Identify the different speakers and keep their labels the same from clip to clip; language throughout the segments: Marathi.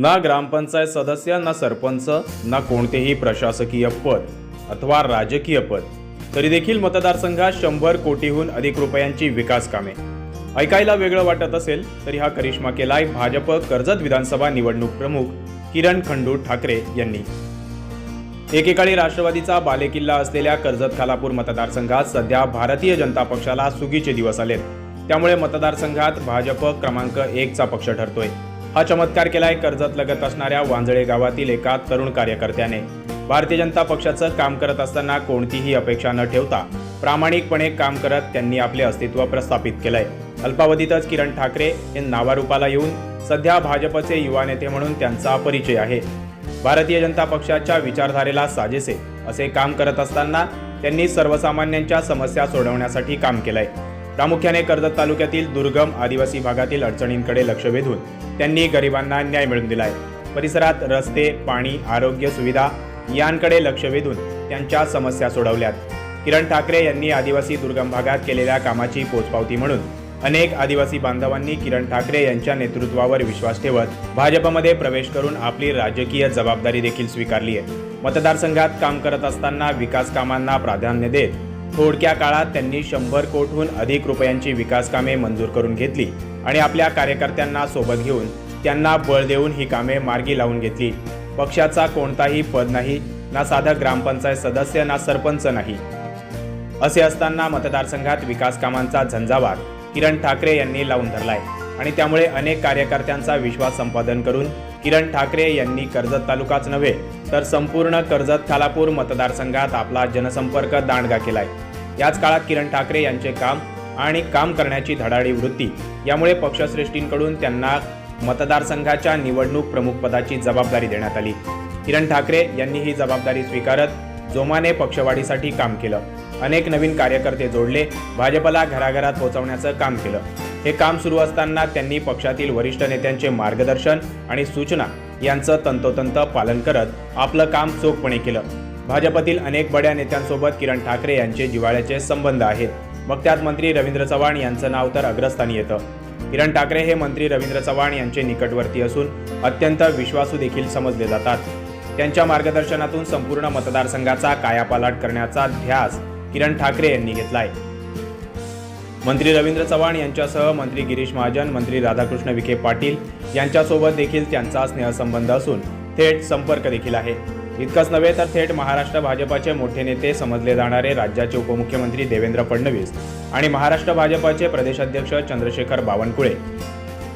Speaker 1: ना ग्रामपंचायत सदस्य ना सरपंच ना कोणतेही प्रशासकीय पद अथवा राजकीय पद. तरी देखील मतदारसंघात शंभर कोटीहून अधिक रुपयांची विकास कामे. ऐकायला वेगळं वाटत असेल तरी हा करिश्मा केलाय भाजप कर्जत विधानसभा निवडणूक प्रमुख किरण खंडू ठाकरे यांनी. एकेकाळी राष्ट्रवादीचा बालेकिल्ला असलेल्या कर्जत खालापूर मतदारसंघात सध्या भारतीय जनता पक्षाला सुगीचे दिवस आलेत. त्यामुळे मतदारसंघात भाजप क्रमांक एकचा पक्ष ठरतोय. हा चमत्कार केलाय कर्जत लगत असणाऱ्या वांजळे गावातील एका तरुण कार्यकर्त्याने. भारतीय जनता पक्षाचं काम करत असताना कोणतीही अपेक्षा न ठेवता प्रामाणिकपणे काम करत त्यांनी आपले अस्तित्व प्रस्थापित केलंय. अल्पावधीतच किरण ठाकरे हे नावारूपाला येऊन सध्या भाजपचे युवा नेते म्हणून त्यांचा परिचय आहे. भारतीय जनता पक्षाच्या विचारधारेला साजेसे असे काम करत असताना त्यांनी सर्वसामान्यांच्या समस्या सोडवण्यासाठी काम केलंय. प्रामुख्याने कर्जत तालुक्यातील दुर्गम आदिवासी भागातील अडचणींकडे लक्ष वेधून त्यांनी गरिबांना न्याय मिळवून दिलाय. परिसरात रस्ते पाणी आरोग्य सुविधा यांकडे लक्ष वेधून त्यांच्या समस्या सोडवल्यात. किरण ठाकरे यांनी आदिवासी दुर्गम भागात केलेल्या कामाची पोचपावती म्हणून अनेक आदिवासी बांधवांनी किरण ठाकरे यांच्या नेतृत्वावर विश्वास ठेवत भाजपमध्ये प्रवेश करून आपली राजकीय जबाबदारी देखील स्वीकारली आहे मतदारसंघात काम करत असताना विकास कामांना प्राधान्य देत थोडक्या काळात त्यांनी शंभर कोटहून अधिक रुपयांची विकासकामे मंजूर करून घेतली आणि आपल्या कार्यकर्त्यांना सोबत घेऊन त्यांना बळ देऊन ही कामे मार्गी लावून घेतली. पक्षाचा कोणताही पद नाही ना साधं ग्रामपंचायत सदस्य ना सरपंच नाही. असे असताना मतदारसंघात विकास कामांचा झंझावार किरण ठाकरे यांनी लावून धरलाय आणि त्यामुळे अनेक कार्यकर्त्यांचा विश्वास संपादन करून किरण ठाकरे यांनी कर्जत तालुकाच नव्हे तर संपूर्ण कर्जत खालापूर मतदारसंघात आपला जनसंपर्क दांडगा केलाय. याच काळात किरण ठाकरे यांचे काम आणि काम करण्याची धडाडी वृत्ती यामुळे पक्षश्रेष्ठींकडून त्यांना मतदारसंघाच्या निवडणूक प्रमुखपदाची जबाबदारी देण्यात आली. किरण ठाकरे यांनी ही जबाबदारी स्वीकारत जोमाने पक्षवाढीसाठी काम केलं. अनेक नवीन कार्यकर्ते जोडले भाजपला घराघरात पोहोचवण्याचं काम केलं. हे काम सुरू असताना त्यांनी पक्षातील वरिष्ठ नेत्यांचे मार्गदर्शन आणि सूचना यांचं तंतोतंत पालन करत आपलं काम चोखपणे केलं. भाजपतील अनेक बड्या नेत्यांसोबत किरण ठाकरे यांचे जिव्हाळ्याचे संबंध आहेत. मग त्यात मंत्री रवींद्र चव्हाण यांचं नाव तर अग्रस्थानी येतं. किरण ठाकरे हे मंत्री रवींद्र चव्हाण यांचे निकटवर्ती असून अत्यंत विश्वासू देखील समजले जातात. त्यांच्या मार्गदर्शनातून संपूर्ण मतदारसंघाचा कायापालट करण्याचा ध्यास किरण ठाकरे यांनी घेतलाय. मंत्री रवींद्र चव्हाण यांच्यासह मंत्री गिरीश महाजन मंत्री राधाकृष्ण विखे पाटील यांच्यासोबत देखील त्यांचा स्नेहसंबंध असून थेट संपर्क देखील आहे. इतकंच नव्हे तर थेट महाराष्ट्र भाजपाचे मोठे नेते समजले जाणारे राज्याचे उपमुख्यमंत्री देवेंद्र फडणवीस आणि महाराष्ट्र भाजपाचे प्रदेशाध्यक्ष चंद्रशेखर बावनकुळे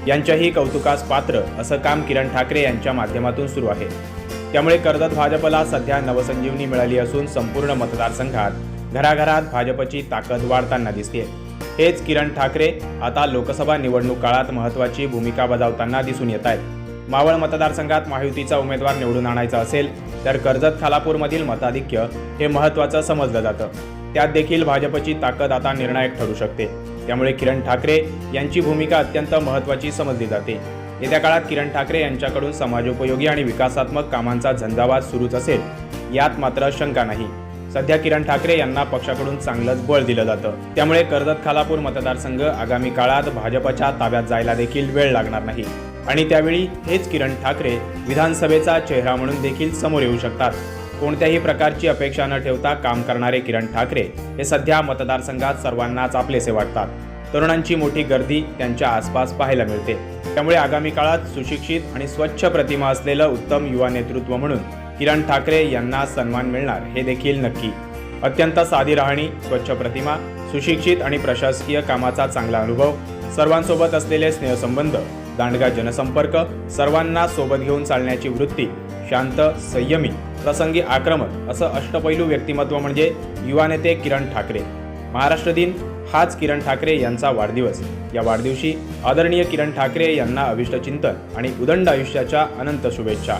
Speaker 1: यांच्याही कौतुकास पात्र असं काम किरण ठाकरे यांच्या माध्यमातून सुरू आहे. त्यामुळे कर्जत भाजपला सध्या नवसंजीवनी मिळाली असून संपूर्ण मतदारसंघात घराघरात भाजपची ताकद वाढताना दिसते हेच किरण ठाकरे आता लोकसभा निवडणूक काळात महत्त्वाची भूमिका बजावताना दिसून येत आहेत. मावळ मतदारसंघात महायुतीचा उमेदवार निवडून आणायचा असेल तर कर्जत खालापूरमधील मताधिक्य हे महत्त्वाचं समजलं जातं. त्यात देखील भाजपची ताकद आता निर्णायक ठरू शकते. त्यामुळे किरण ठाकरे यांची भूमिका अत्यंत महत्त्वाची समजली जाते. येत्या काळात किरण ठाकरे यांच्याकडून समाजोपयोगी आणि विकासात्मक कामांचा झंझावात सुरूच असेल यात मात्र शंका नाही. सध्या किरण ठाकरे यांना पक्षाकडून चांगलंच बळ दिलं जातं. त्यामुळे कर्जत खालापूर मतदारसंघ आगामी काळात भाजपच्या ताब्यात जायला देखील वेळ लागणार नाही. आणि त्यावेळी हेच किरण ठाकरे विधानसभेचा चेहरा म्हणून देखील समोर येऊ शकतात. कोणत्याही प्रकारची अपेक्षा न ठेवता काम करणारे किरण ठाकरे हे सध्या मतदारसंघात सर्वांनाच आपलेसे वाटतात. तरुणांची मोठी गर्दी त्यांच्या आसपास पाहायला मिळते. त्यामुळे आगामी काळात सुशिक्षित आणि स्वच्छ प्रतिमा असलेलं उत्तम युवा नेतृत्व म्हणून किरण ठाकरे यांना सन्मान मिळणार हे देखील नक्की. अत्यंत साधी राहणी स्वच्छ प्रतिमा सुशिक्षित आणि प्रशासकीय कामाचा चांगला अनुभव सर्वांसोबत असलेले स्नेहसंबंध दांडगा जनसंपर्क सर्वांना सोबत घेऊन चालण्याची वृत्ती शांत संयमी प्रसंगी आक्रमक असं अष्टपैलू व्यक्तिमत्व म्हणजे युवा नेते किरण ठाकरे. महाराष्ट्र दिन हाच किरण ठाकरे यांचा वाढदिवस. या वाढदिवशी आदरणीय किरण ठाकरे यांना अभिष्टचिंतन आणि उदंड आयुष्याच्या अनंत शुभेच्छा.